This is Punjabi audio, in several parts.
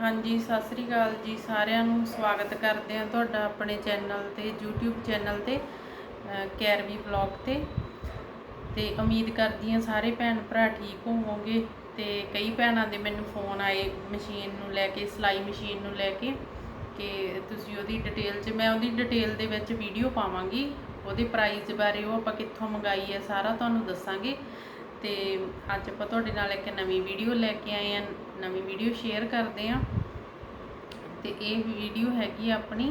ਹਾਂਜੀ, ਸਤਿ ਸ੍ਰੀ ਅਕਾਲ ਜੀ ਸਾਰਿਆਂ ਨੂੰ। ਸਵਾਗਤ ਕਰਦੇ ਹਾਂ ਤੁਹਾਡਾ ਆਪਣੇ ਚੈਨਲ ਤੇ, YouTube ਚੈਨਲ ਤੇ ਕੈਰਵੀ ਵਲੌਗ ਤੇ। ਤੇ ਉਮੀਦ ਕਰਦੀ ਹਾਂ ਸਾਰੇ ਭੈਣ ਭਰਾ ਠੀਕ ਹੋਵੋਗੇ ਤੇ ਕਈ ਭੈਣਾਂ ਦੇ ਮੈਨੂੰ ਫੋਨ ਆਏ ਮਸ਼ੀਨ ਨੂੰ ਲੈ ਕੇ, ਸਿਲਾਈ ਮਸ਼ੀਨ ਨੂੰ ਲੈ ਕੇ ਕਿ ਤੁਸੀਂ ਉਹਦੀ ਡਿਟੇਲ 'ਚ, ਮੈਂ ਉਹਦੀ ਡਿਟੇਲ ਦੇ ਵਿੱਚ ਵੀਡੀਓ ਪਾਵਾਂਗੀ। ਉਹਦੇ ਪ੍ਰਾਈਸ ਬਾਰੇ ਉਹ ਆਪਾਂ ਕਿੱਥੋਂ ਮੰਗਾਈ ਹੈ ਸਾਰਾ ਤੁਹਾਨੂੰ ਦੱਸਾਂਗੇ। ਤੇ ਅੱਜ ਆਪਾਂ ਤੁਹਾਡੇ ਨਾਲ ਇੱਕ ਨਵੀਂ ਵੀਡੀਓ ਲੈ ਕੇ ਆਏ ਆ ਨਵੀਂ ਵੀਡੀਓ ਸ਼ੇਅਰ ਕਰਦੇ ਆ ਤੇ ਇਹ ਵੀਡੀਓ ਹੈਗੀ ਆਪਣੀ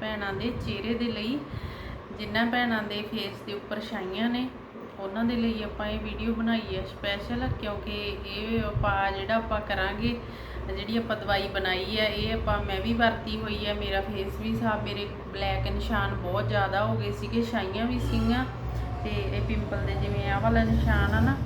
ਭੈਣਾਂ ਦੇ ਚਿਹਰੇ ਦੇ ਲਈ, ਜਿਨ੍ਹਾਂ ਭੈਣਾਂ ਦੇ ਫੇਸ ਦੇ ਉੱਪਰ ਛਾਈਆਂ ਨੇ। ਉਹਨਾਂ ਦੇ ਲਈ ਆਪਾਂ ਇਹ ਵੀਡੀਓ ਬਣਾਈ ਹੈ ਸਪੈਸ਼ਲ ਕਿਉਂਕਿ ਇਹ ਉਪਾਅ ਜਿਹੜਾ ਆਪਾਂ ਕਰਾਂਗੇ, ਜਿਹੜੀ ਆਪਾਂ ਦਵਾਈ ਬਣਾਈ ਹੈ ਇਹ ਆਪਾਂ ਮੈਂ ਵੀ ਵਰਤੀ ਹੋਈ ਹੈ ਮੇਰਾ ਫੇਸ ਵੀ ਸਾਫ਼, ਮੇਰੇ ਬਲੈਕ ਨਿਸ਼ਾਨ ਬਹੁਤ ਜ਼ਿਆਦਾ ਹੋ ਗਏ ਸੀਗੇ, ਛਾਈਆਂ ਵੀ ਸੀਗੀਆਂ। ਤੇ ਇਹ ਪਿੰਪਲ ਦੇ ਜਿਵੇਂ ਆਹ ਵਾਲਾ ਨਿਸ਼ਾਨ ਆ ਨਾ,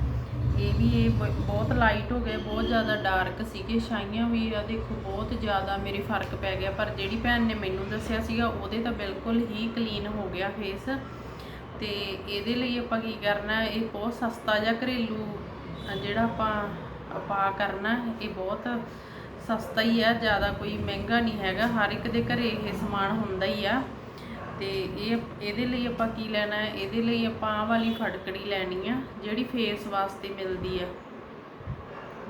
ਇਹ ਵੀ ਇਹ ਬ- ਬਹੁਤ ਲਾਈਟ ਹੋ ਗਏ, ਬਹੁਤ ਜ਼ਿਆਦਾ ਡਾਰਕ ਸੀਗੇ ਛਾਈਆਂ ਵੀ ਆ ਦੇਖੋ ਬਹੁਤ ਜ਼ਿਆਦਾ ਮੇਰੇ ਫ਼ਰਕ ਪੈ ਗਿਆ, ਪਰ ਜਿਹੜੀ ਭੈਣ ਨੇ ਮੈਨੂੰ ਦੱਸਿਆ ਸੀਗਾ, ਉਹਦੇ ਤਾਂ ਬਿਲਕੁਲ ਹੀ ਕਲੀਨ ਹੋ ਗਿਆ ਫੇਸ ਤੇ ਇਹਦੇ ਲਈ ਆਪਾਂ ਕੀ ਕਰਨਾ, ਇਹ ਬਹੁਤ ਸਸਤਾ ਜਿਹਾ ਘਰੇਲੂ ਜਿਹੜਾ ਆਪਾਂ ਪਾ ਕਰਨਾ, ਇਹ ਬਹੁਤ ਸਸਤਾ ਹੀ ਆ, ਜ਼ਿਆਦਾ ਕੋਈ ਮਹਿੰਗਾ ਨਹੀਂ ਹੈਗਾ, ਹਰ ਇੱਕ ਦੇ ਘਰੇ ਇਹ ਸਮਾਨ ਹੁੰਦਾ ਹੀ ਆ। ਤੇ ਇਹ ਇਹਦੇ ਲਈ ਆਪਾਂ ਕੀ ਲੈਣਾ ਹੈ? ਇਹਦੇ ਲਈ ਆਪਾਂ ਆਹ ਵਾਲੀ ਫਟਕੜੀ ਲੈਣੀ ਆ, ਜਿਹੜੀ ਫੇਸ ਵਾਸਤੇ ਮਿਲਦੀ ਆ।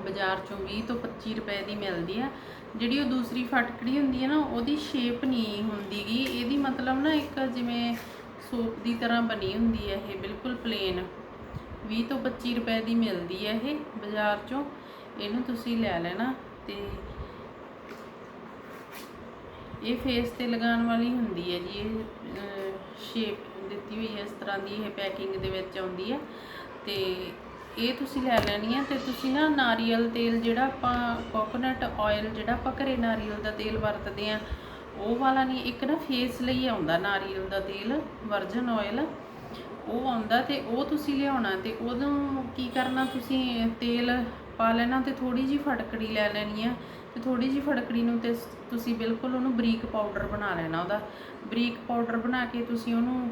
ਬਾਜ਼ਾਰ ਚੋਂ 20 ਤੋਂ 25 ਰੁਪਏ ਦੀ ਮਿਲਦੀ ਆ। ਜਿਹੜੀ ਉਹ ਦੂਸਰੀ ਫਟਕੜੀ ਹੁੰਦੀ ਹੈ ਨਾ, ਉਹਦੀ ਸ਼ੇਪ ਨਹੀਂ ਹੁੰਦੀਗੀ। ਇਹਦੀ ਮਤਲਬ ਨਾ ਇੱਕ ਜਿਵੇਂ ਸੋਪ ਦੀ ਤਰ੍ਹਾਂ ਬਣੀ ਹੁੰਦੀ ਹੈ ਇਹ, ਬਿਲਕੁਲ ਪਲੇਨ 20 ਤੋਂ 25 ਰੁਪਏ ਦੀ ਮਿਲਦੀ ਹੈ ਇਹ ਬਾਜ਼ਾਰ ਚੋਂ। ਇਹਨੂੰ ਤੁਸੀਂ ਲੈ ਲੈਣਾ ਤੇ ਇਹ ਫੇਸ ਤੇ ਲਗਾਉਣ ਵਾਲੀ ਹੁੰਦੀ ਹੈ ਜੀ, ਇਹ ਸ਼ੇਪ ਦਿੱਤੀ ਹੋਈ ਹੈ, ਇਸ ਤਰ੍ਹਾਂ ਦੀ ਇਹ ਪੈਕਿੰਗ ਦੇ ਵਿੱਚ ਆਉਂਦੀ ਹੈ। ਤੇ ਇਹ ਤੁਸੀਂ ਲੈ ਲੈਣੀ ਹੈ ਤੇ ਤੁਸੀਂ ਨਾ ਨਾਰੀਅਲ ਤੇਲ ਜਿਹੜਾ ਆਪਾਂ ਕੋਕੋਨਟ ਆਇਲ ਜਿਹੜਾ ਆਪਾਂ ਘਰੇ ਨਾਰੀਅਲ ਦਾ ਤੇਲ ਵਰਤਦੇ ਆ ਉਹ ਵਾਲਾ ਨਹੀਂ, ਇੱਕ ਨਾ ਫੇਸ ਲਈ ਆਉਂਦਾ ਨਾਰੀਅਲ ਦਾ ਤੇਲ ਵਰਜਨ ਆਇਲ ਉਹ ਆਉਂਦਾ ਤੇ ਉਹ ਤੁਸੀਂ ਲਿਆਉਣਾ ਤੇ ਉਦੋਂ ਕੀ ਕਰਨਾ ਤੁਸੀਂ, ਤੇਲ ਪਾ ਲੈਣਾ ਤੇ ਥੋੜੀ ਜੀ ਫਟਕੜੀ ਲੈ ਲੈਣੀ ਆ ਤੇ ਥੋੜੀ ਜੀ ਫਟਕੜੀ ਨੂੰ ਤੇ ਤੁਸੀਂ ਬਿਲਕੁਲ ਉਹਨੂੰ ਬਰੀਕ ਪਾਊਡਰ ਬਣਾ ਲੈਣਾ ਉਹਦਾ। ਬਰੀਕ ਪਾਊਡਰ ਬਣਾ ਕੇ ਤੁਸੀਂ ਉਹਨੂੰ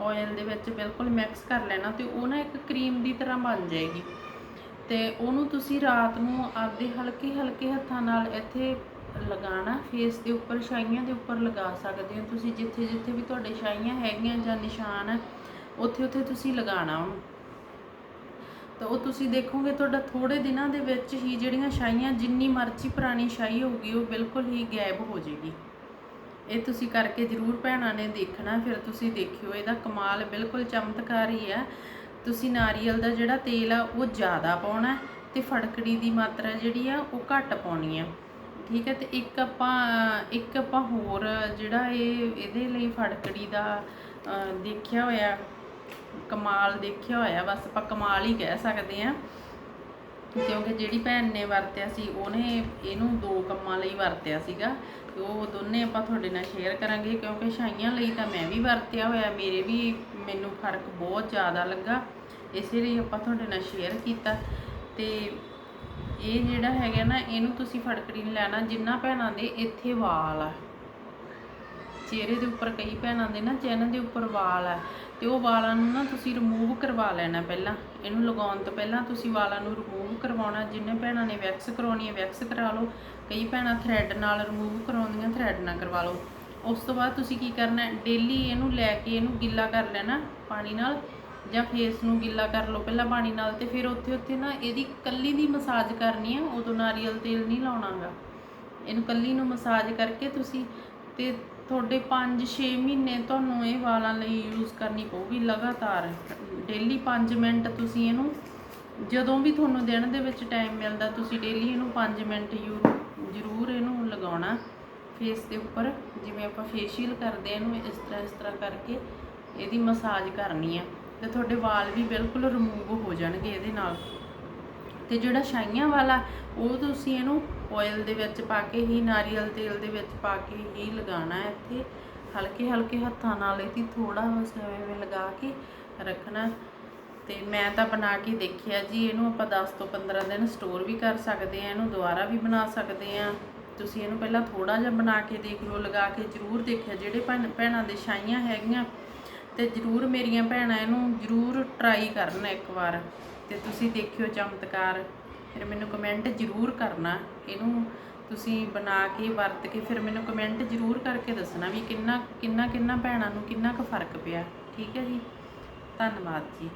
ਆਇਲ ਦੇ ਵਿੱਚ ਬਿਲਕੁਲ ਮਿਕਸ ਕਰ ਲੈਣਾ ਤੇ ਉਹ ਨਾ ਇੱਕ ਕਰੀਮ ਦੀ ਤਰ੍ਹਾਂ ਬਣ ਜਾਏਗੀ। ਤੇ ਉਹਨੂੰ ਤੁਸੀਂ ਰਾਤ ਨੂੰ ਆਪਦੇ ਹਲਕੇ ਹਲਕੇ ਹੱਥਾਂ ਨਾਲ ਇੱਥੇ ਲਗਾਉਣਾ ਫੇਸ ਦੇ ਉੱਪਰ, ਛਾਈਆਂ ਦੇ ਉੱਪਰ ਲਗਾ ਸਕਦੇ ਹੋ ਤੁਸੀਂ। ਜਿੱਥੇ ਜਿੱਥੇ ਵੀ ਤੁਹਾਡੇ ਛਾਈਆਂ ਹੈਗੀਆਂ ਜਾਂ ਨਿਸ਼ਾਨ ਹੈ ਉੱਥੇ ਉੱਥੇ ਤੁਸੀਂ ਲਗਾਉਣਾ ਉਹਨੂੰ। ਤਾਂ ਉਹ ਤੁਸੀਂ ਦੇਖੋਗੇ ਤੁਹਾਡਾ ਥੋੜੇ ਦਿਨਾਂ ਦੇ ਵਿੱਚ ਹੀ ਜਿਹੜੀਆਂ ਛਾਈਆਂ ਜਿੰਨੀ ਮਰਜ਼ੀ ਪੁਰਾਣੀ ਛਾਈ ਹੋਊਗੀ, ਉਹ ਬਿਲਕੁਲ ਹੀ ਗਾਇਬ ਹੋ ਜਾਏਗੀ। ਇਹ ਤੁਸੀਂ ਕਰਕੇ ਜ਼ਰੂਰ ਭੈਣਾਂ ਨੇ ਦੇਖਣਾ, ਫਿਰ ਤੁਸੀਂ ਦੇਖਿਓ, ਇਹਦਾ ਕਮਾਲ ਬਿਲਕੁਲ ਚਮਤਕਾਰ ਹੀ। ਹੈ ਤੁਸੀਂ ਨਾਰੀਅਲ ਦਾ ਜਿਹੜਾ ਤੇਲ ਆ, ਉਹ ਜ਼ਿਆਦਾ ਪਾਉਣਾ ਹੈ ਤੇ ਫੜਕੜੀ ਦੀ ਮਾਤਰਾ ਜਿਹੜੀ ਆ, ਉਹ ਘੱਟ ਪਾਉਣੀ ਆ। ਠੀਕ ਹੈ, ਤੇ ਇੱਕ ਆਪਾਂ ਇੱਕ ਆਪਾਂ ਹੋਰ ਜਿਹੜਾ ਇਹ, ਇਹਦੇ ਲਈ ਫੜਕੜੀ ਦਾ ਦੇਖਿਆ ਹੋਇਆ ਕਮਾਲ ਦੇਖਿਆ ਹੋਇਆ, ਬਸ ਆਪਾਂ ਕਮਾਲ ਹੀ ਕਹਿ ਸਕਦੇ ਆ ਕਿਉਂਕਿ ਜਿਹੜੀ ਭੈਣ ਨੇ ਵਰਤਿਆ ਸੀ, ਉਹਨੇ ਇਹਨੂੰ ਦੋ ਕੰਮਾਂ ਲਈ ਵਰਤਿਆ ਸੀਗਾ। ਤੇ ਉਹ ਦੋਨੇ ਆਪਾਂ ਤੁਹਾਡੇ ਨਾਲ ਸ਼ੇਅਰ ਕਰਾਂਗੇ, ਕਿਉਂਕਿ ਛਾਈਆਂ ਲਈ ਤਾਂ ਮੈਂ ਵੀ ਵਰਤਿਆ ਹੋਇਆ, ਮੇਰੇ ਵੀ ਮੈਨੂੰ ਫ਼ਰਕ ਬਹੁਤ ਜ਼ਿਆਦਾ ਲੱਗਾ। ਇਸੇ ਲਈ ਆਪਾਂ ਤੁਹਾਡੇ ਨਾਲ ਸ਼ੇਅਰ ਕੀਤਾ। ਤੇ ਇਹ ਜਿਹੜਾ ਹੈਗਾ ਨਾ, ਇਹਨੂੰ ਤੁਸੀਂ ਫੜਕੜੀ ਨਹੀਂ ਲੈਣਾ, ਜਿੰਨਾ ਭੈਣਾਂ ਦੇ ਇੱਥੇ ਵਾਲ ਆ। ਚਿਹਰੇ ਦੇ ਉੱਪਰ ਕਈ ਭੈਣਾਂ ਦੇ ਨਾ ਚਿਹਨ ਦੇ ਉੱਪਰ ਵਾਲ ਆ, ਤੇ ਉਹ ਵਾਲਾਂ ਨੂੰ ਨਾ ਤੁਸੀਂ ਰਿਮੂਵ ਕਰਵਾ ਲੈਣਾ ਪਹਿਲਾਂ। ਇਹਨੂੰ ਲਗਾਉਣ ਤੋਂ ਪਹਿਲਾਂ ਤੁਸੀਂ ਵਾਲਾਂ ਨੂੰ ਰਿਮੂਵ ਕਰਵਾਉਣਾ, ਜਿੰਨੇ ਭੈਣਾਂ ਨੇ ਵੈਕਸ ਕਰਾਉਣੀ ਹੈ ਵੈਕਸ ਕਰਾ ਲਓ। ਕਈ ਭੈਣਾਂ ਥ੍ਰੈਡ ਨਾਲ ਰਿਮੂਵ ਕਰਾਉਂਦੀਆਂ ਥ੍ਰੈਡ ਨਾਲ ਕਰਵਾ ਲਓ। ਉਸ ਤੋਂ ਬਾਅਦ ਤੁਸੀਂ ਕੀ ਕਰਨਾ ਡੇਲੀ ਇਹਨੂੰ ਲੈ ਕੇ ਇਹਨੂੰ ਗਿੱਲਾ ਕਰ ਲੈਣਾ ਪਾਣੀ ਨਾਲ, ਜਾਂ ਫੇਸ ਨੂੰ ਗਿੱਲਾ ਕਰ ਲਓ ਪਹਿਲਾਂ ਪਾਣੀ ਨਾਲ, ਤੇ ਫਿਰ ਉੱਥੇ ਉੱਥੇ ਨਾ ਇਹਦੀ ਕੱਲੀ ਦੀ ਮਸਾਜ ਕਰਨੀ ਹੈ ਉਦੋਂ ਨਾਰੀਅਲ ਤੇਲ ਨਹੀਂ ਲਾਉਣਾਗਾ। ਇਹਨੂੰ ਕੱਲੀ ਨੂੰ ਮਸਾਜ ਕਰਕੇ ਤੁਸੀਂ ਤੇ ਤੁਹਾਡੇ 5-6 ਮਹੀਨੇ ਤੁਹਾਨੂੰ ਇਹ ਵਾਲਾਂ ਲਈ ਯੂਜ਼ ਕਰਨੀ ਪਊਗੀ ਲਗਾਤਾਰ। ਡੇਲੀ 5 ਮਿੰਟ ਤੁਸੀਂ ਇਹਨੂੰ ਜਦੋਂ ਵੀ ਤੁਹਾਨੂੰ ਦਿਨ ਦੇ ਵਿੱਚ ਟਾਈਮ ਮਿਲਦਾ ਤੁਸੀਂ ਡੇਲੀ ਇਹਨੂੰ 5 ਮਿੰਟ ਯੂ ਜ਼ਰੂਰ ਇਹਨੂੰ ਲਗਾਉਣਾ। ਫੇਸ ਦੇ ਉੱਪਰ ਜਿਵੇਂ ਆਪਾਂ ਫੇਸ਼ੀਅਲ ਕਰਦੇ ਹਾਂ ਇਹਨੂੰ ਇਸ ਤਰ੍ਹਾਂ ਇਸ ਤਰ੍ਹਾਂ ਕਰਕੇ ਇਹਦੀ ਮਸਾਜ ਕਰਨੀ ਆ ਤੇ ਤੁਹਾਡੇ ਵਾਲ ਵੀ ਬਿਲਕੁਲ ਰਿਮੂਵ ਹੋ ਜਾਣਗੇ ਇਹਦੇ ਨਾਲ। ਤੇ ਜਿਹੜਾ ਛਾਈਆਂ ਵਾਲਾ, ਉਹ ਤੁਸੀਂ ਇਹਨੂੰ ਆਇਲ ਦੇ ਵਿੱਚ ਪਾ ਕੇ ਹੀ, ਨਾਰੀਅਲ ਤੇਲ ਦੇ ਵਿੱਚ ਪਾ ਕੇ ਹੀ ਲਗਾਉਣਾ ਹੈ ਇੱਥੇ। ਹਲਕੇ ਹਲਕੇ ਹੱਥਾਂ ਨਾਲ ਇਹਦੀ ਥੋੜਾ ਬਸ ਐਵੇਂ ਲਗਾ ਕੇ ਰੱਖਣਾ। ਤੇ ਮੈਂ ਤਾਂ ਬਣਾ ਕੇ ਦੇਖਿਆ ਜੀ, ਇਹਨੂੰ ਆਪਾਂ 10 ਤੋਂ 15 ਦਿਨ ਸਟੋਰ ਵੀ ਕਰ ਸਕਦੇ ਆ ਇਹਨੂੰ ਦੁਬਾਰਾ ਵੀ ਬਣਾ ਸਕਦੇ ਆ ਤੁਸੀਂ ਇਹਨੂੰ ਪਹਿਲਾਂ ਥੋੜਾ ਜਿਹਾ ਬਣਾ ਕੇ ਦੇਖ ਲਓ, ਲਗਾ ਕੇ ਜ਼ਰੂਰ ਦੇਖਿਆ। ਜਿਹੜੇ ਭੈਣ- ਭੈਣਾਂ ਦੇ ਛਾਈਆਂ ਹੈਗੀਆਂ, ਤੇ ਜ਼ਰੂਰ ਮੇਰੀਆਂ ਭੈਣਾਂ ਇਹਨੂੰ ਜ਼ਰੂਰ ਟਰਾਈ ਕਰਨ ਇੱਕ ਵਾਰ। ਤੇ ਤੁਸੀਂ ਦੇਖਿਓ ਚਮਤਕਾਰ। ਫਿਰ ਮੈਨੂੰ ਕਮੈਂਟ ਜ਼ਰੂਰ ਕਰਨਾ। ਇਹਨੂੰ ਤੁਸੀਂ ਬਣਾ ਕੇ, ਵਰਤ ਕੇ ਫਿਰ ਮੈਨੂੰ ਕਮੈਂਟ ਜ਼ਰੂਰ ਕਰਕੇ ਦੱਸਣਾ ਵੀ ਕਿੰਨਾ ਕਿੰਨਾ ਕਿੰਨਾ ਭੈਣਾਂ ਨੂੰ ਕਿੰਨਾ ਕੁ ਫ਼ਰਕ ਪਿਆ। ਠੀਕ ਹੈ ਜੀ? ਧੰਨਵਾਦ ਜੀ।